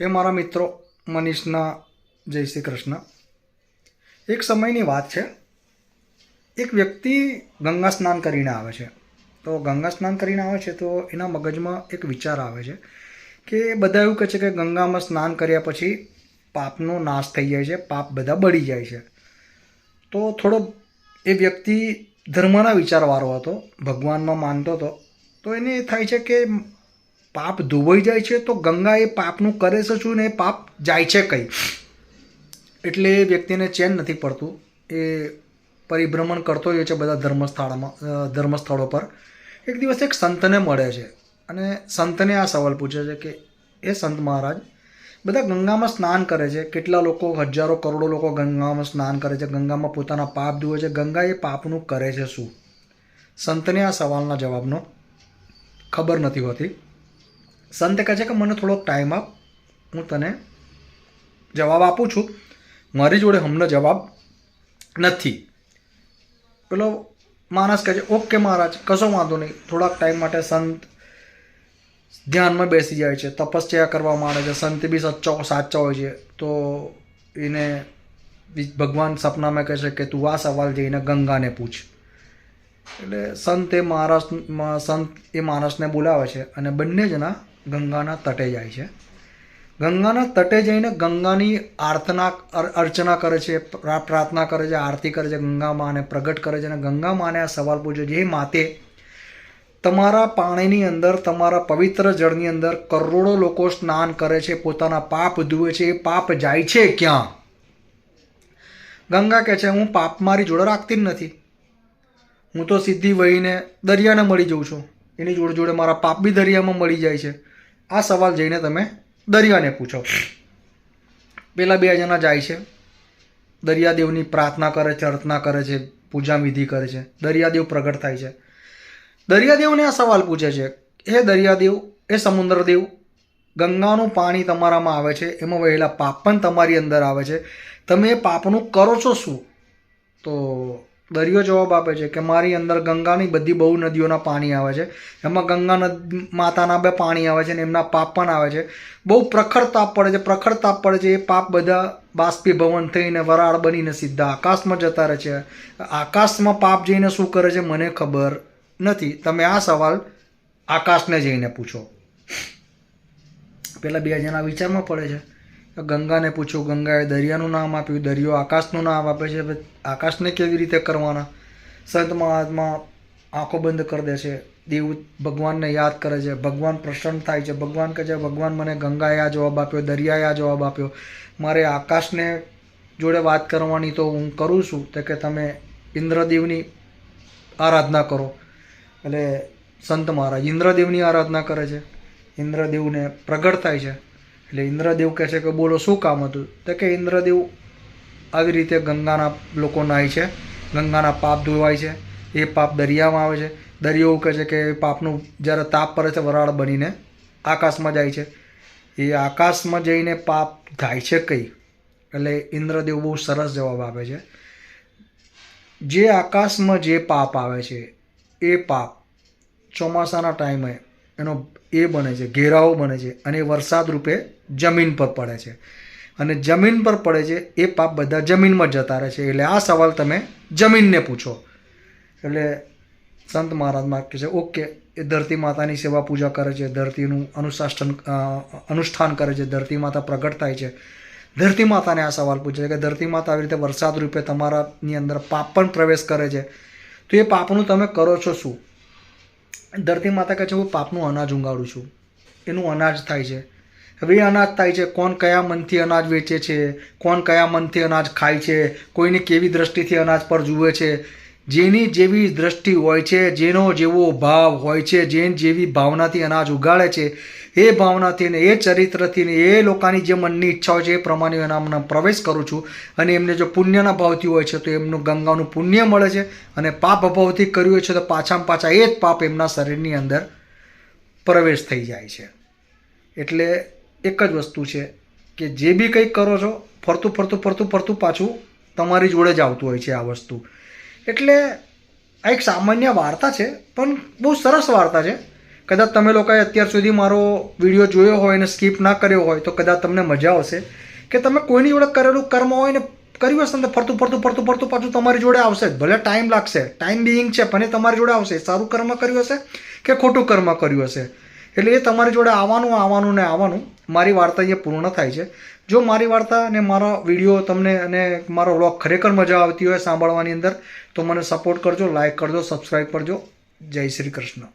એ મારા મિત્રો મનીષના જય શ્રી કૃષ્ણ. એક સમયની વાત છે. એક વ્યક્તિ ગંગા સ્નાન કરીને આવે છે. તો ગંગા સ્નાન કરીને આવે છે તો એના મગજમાં એક વિચાર આવે છે કે બધા એવું કહે છે કે ગંગામાં સ્નાન કર્યા પછી પાપનો નાશ થઈ જાય છે, પાપ બધા બળી જાય છે. તો થોડો એ વ્યક્તિ ધર્મના વિચારવાળો હતો, ભગવાનમાં માનતો હતો. તો એને એ થાય છે કે પાપ ધોવાઈ જાય છે તો ગંગા એ પાપનું કરે છે શું ને એ પાપ જાય છે કંઈ. એટલે એ વ્યક્તિને ચેન નથી પડતું. એ પરિભ્રમણ કરતો હોય છે બધા ધર્મસ્થળમાં ધર્મસ્થળો પર. એક દિવસ એક સંતને મળે છે અને સંતને આ સવાલ પૂછે છે કે, એ સંત મહારાજ, બધા ગંગામાં સ્નાન કરે છે? કેટલા લોકો, હજારો કરોડો લોકો ગંગામાં સ્નાન કરે છે? ગંગામાં પોતાના પાપ ધુએ છે? ગંગા એ પાપનું કરે છે શું? સંતને આ સવાલના જવાબનો ખબર નથી હોતી. સંતે કહે છે કે મને થોડોક ટાઈમ આપ. હું તને જવાબ આપું છું. મારી જોડે હમણાં જવાબ નથી. પેલો માણસ કહે છે, ઓકે મહારાજ, કશો વાંધો નહીં. થોડાક ટાઈમ માટે સંત ધ્યાનમાં બેસી જાય છે. તપસ્યા કરવા માંડે છે. સંત બી સચ્ચો સાચા હોય છે. તો એને ભગવાન સપનામાં કહે છે કે, તું આ સવાલ જઈને ગંગાને પૂછ. એટલે સંત એ મહારાષ્ટ્રમાં સંત એ માણસને બોલાવે છે અને બંને જણા ગંગાના તટે જાય છે. ગંગાના તટે જઈને ગંગાની આર્તના અર- અર્ચના કરે છે પ્રાર્થના કરે છે, આરતી કરે છે, ગંગા માને પ્રગટ કરે છે અને ગંગા માને આ સવાલ પૂછે છે, હે માતે, તમારા પાણીની અંદર, તમારા પવિત્ર જળની અંદર કરોડો લોકો સ્નાન કરે છે, પોતાના પાપ ધુએ છે, એ પાપ જાય છે ક્યાં? ગંગા કહે છે, હું પાપ મારી જોડે રાખતી જ નથી. હું તો સીધી વહીને દરિયાને મળી જઉં છું. એની જોડે જોડે મારા પાપ બી દરિયામાં મળી જાય છે. આ સવાલ જઈને તમે દરિયાને પૂછો. પેલા બે જણા જાય છે. દરિયાદેવની પ્રાર્થના કરે છે, અર્ચના કરે છે પૂજા વિધિ કરે છે. દરિયાદેવ પ્રગટ થાય છે. દરિયાદેવને આ સવાલ પૂછે છે, હે દરિયાદેવ, એ સમુદ્રદેવ ગંગાનું પાણી તમારામાં આવે છે, એમાં વહેલા પાપ પણ તમારી અંદર આવે છે. તમે એ પાપનું કરો છો શું? તો દરિયો જવાબ આપે છે કે મારી અંદર ગંગાની બધી બહુ નદીઓના પાણી આવે છે. એમાં ગંગા નદ માતાના બે પાણી આવે છે ને એમના પાપ પણ આવે છે. બહુ પ્રખર તાપ પડે છે. પ્રખર તાપ પડે છે એ પાપ બધા બાષ્પીભવન થઈને વરાળ બનીને સીધા આકાશમાં જતા રહે છે. આકાશમાં પાપ જઈને શું કરે છે? મને ખબર નથી. તમે આ સવાલ આકાશને જઈને પૂછો. પેલા બે જણા વિચારમાં પડે છે. ગંગાને પૂછ્યું, ગંગાએ દરિયાનું નામ આપ્યું, દરિયો આકાશનું નામ આપે છે આકાશને કેવી રીતે કરવાના? સંત મહાત્મા આંખો બંધ કરી દે છે. દેવ ભગવાનને યાદ કરે છે. ભગવાન પ્રસન્ન થાય છે. ભગવાન કહે છે, ભગવાન મને ગંગાએ આ જવાબ આપ્યો, દરિયાએ આ જવાબ આપ્યો. મારે આકાશને જોડે વાત કરવાની તો હું કરું છું. તો કે, તમે ઇન્દ્રદેવની આરાધના કરો. એટલે સંત મહારાજ ઇન્દ્રદેવની આરાધના કરે છે. ઇન્દ્રદેવને પ્રગટ થાય છે. એટલે ઇન્દ્રદેવ કહે છે કે બોલો, શું કામ હતું? તો કે ઇન્દ્રદેવ આવી રીતે ગંગાના લોકો નાય છે, ગંગાના પાપ ધોવાય છે, એ પાપ દરિયામાં આવે છે. દરિયો કહે છે કે પાપનું જ્યારે તાપ પડે છે, વરાળ બનીને આકાશમાં જાય છે. એ આકાશમાં જઈને પાપ થાય છે કઈ? એટલે ઇન્દ્રદેવ બહુ સરસ જવાબ આપે છે. જે આકાશમાં જે પાપ આવે છે, એ પાપ ચોમાસાના ટાઈમે એનો એ બને છે ઘેરાઓ બને છે અને વરસાદ રૂપે જમીન પર પડે છે. અને જમીન પર પડે છે એ પાપ બધા જમીનમાં જતા રહે છે. એટલે આ સવાલ તમે જમીનને પૂછો. એટલે સંત મહારાજમાં કહે છે, ઓકે, એ ધરતી માતાની સેવા પૂજા કરે છે, ધરતીનું અનુશાસન અનુષ્ઠાન કરે છે, ધરતી માતા પ્રગટ થાય છે. ધરતી માતાને આ સવાલ પૂછે છે કે ધરતી માતા આવી રીતે વરસાદ રૂપે તમારાની અંદર પાપ પણ પ્રવેશ કરે છે. તો એ પાપનું તમે કરો છો શું? ધરતી માતા કહે છે, હું પાપનું અનાજ ઉગાડું છું. એનું અનાજ થાય છે. હવે અનાજ થાય છે. કોણ કયા મનથી અનાજ વેચે છે? કોણ કયા મનથી અનાજ ખાય છે? કોઈને કેવી દ્રષ્ટિથી અનાજ પર જુએ છે? જેની જેવી દ્રષ્ટિ હોય છે, જેનો જેવો ભાવ હોય છે, જેન જેવી ભાવનાથી અનાજ ઉગાડે છે, એ ભાવનાથી ને એ ચરિત્રથી ને એ લોકોની જે મનની ઈચ્છા હોય છે, એ પ્રમાણે એનામાં પ્રવેશ કરું છું. અને એમને જો પુણ્યના ભાવથી હોય છે, તો એમનું ગંગાનું પુણ્ય મળે છે અને પાપ અભાવથી કર્યું હોય છે, તો પાછામાં પાછા એ જ પાપ એમના શરીરની અંદર પ્રવેશ થઈ જાય છે. એટલે એક જ વસ્તુ છે કે જે બી કંઈક કરો છો, ફરતું ફરતું ફરતું ફરતું પાછું તમારી જોડે જ આવતું હોય છે આ વસ્તુ. એટલે આ એક સામાન્ય વાર્તા છે, પણ બહુ સરસ વાર્તા છે. કદાચ તમે લોકોએ અત્યાર સુધી મારો વીડિયો જોયો હોય અને સ્કીપ ના કર્યો હોય, તો કદાચ તમને મજા આવશે. કે તમે કોઈની જોડે કરેલું કર્મ હોય ને કર્યું હશે ને ફરતું ફરતું ફરતું ફરતું પાછું તમારી જોડે આવશે ભલે ટાઈમ લાગશે ટાઈમ બિઈંગ છે, પણ તમારી જોડે આવશે. સારું કર્મ કર્યું હશે કે ખોટું કર્મ કર્યું હશે? એટલે એ તમારી જોડે આવવાનું આવવાનું ને આવવાનું, મારી વાર્તા અહીંયા પૂર્ણ થાય છે. જો મારી વાર્તા અને મારો વીડિયો તમને અને મારો વ્લોગ ખરેખર મજા આવતી હોય સાંભળવાની અંદર, તો મને સપોર્ટ કરજો લાઇક કરજો સબસ્ક્રાઈબ કરજો. જય શ્રી કૃષ્ણ.